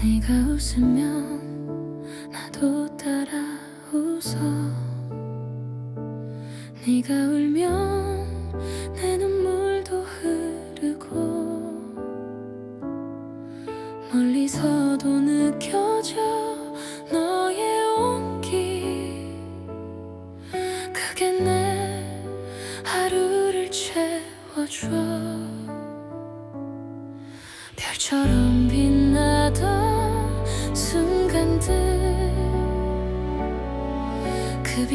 네가 웃으면 나도 따라 웃어. 네가 울면 내 눈물도 흐르고 멀리서도 느껴져 너의 온기. 그게 내 하루를 채워줘. 별처럼 빛나 그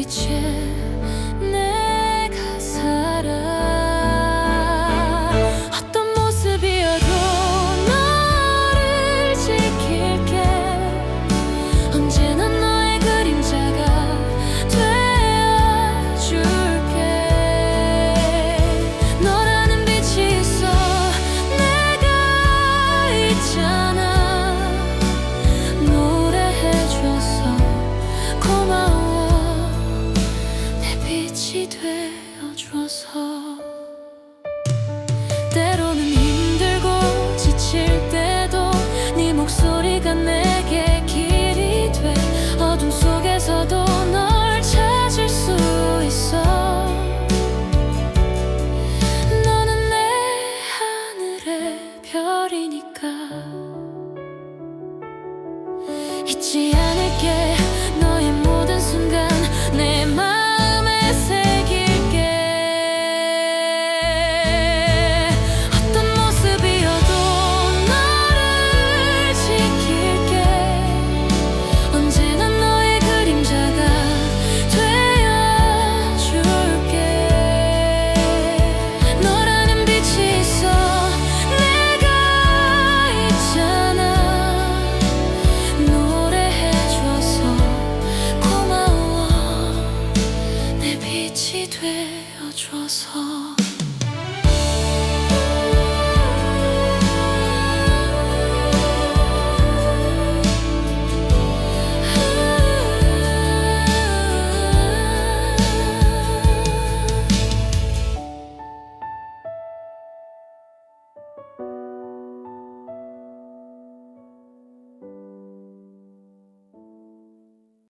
목소리가 내게 길이 돼. 어둠 속에서도 널 찾을 수 있어. 너는 내 하늘의 별이니까 잊지 않을게 되어줘서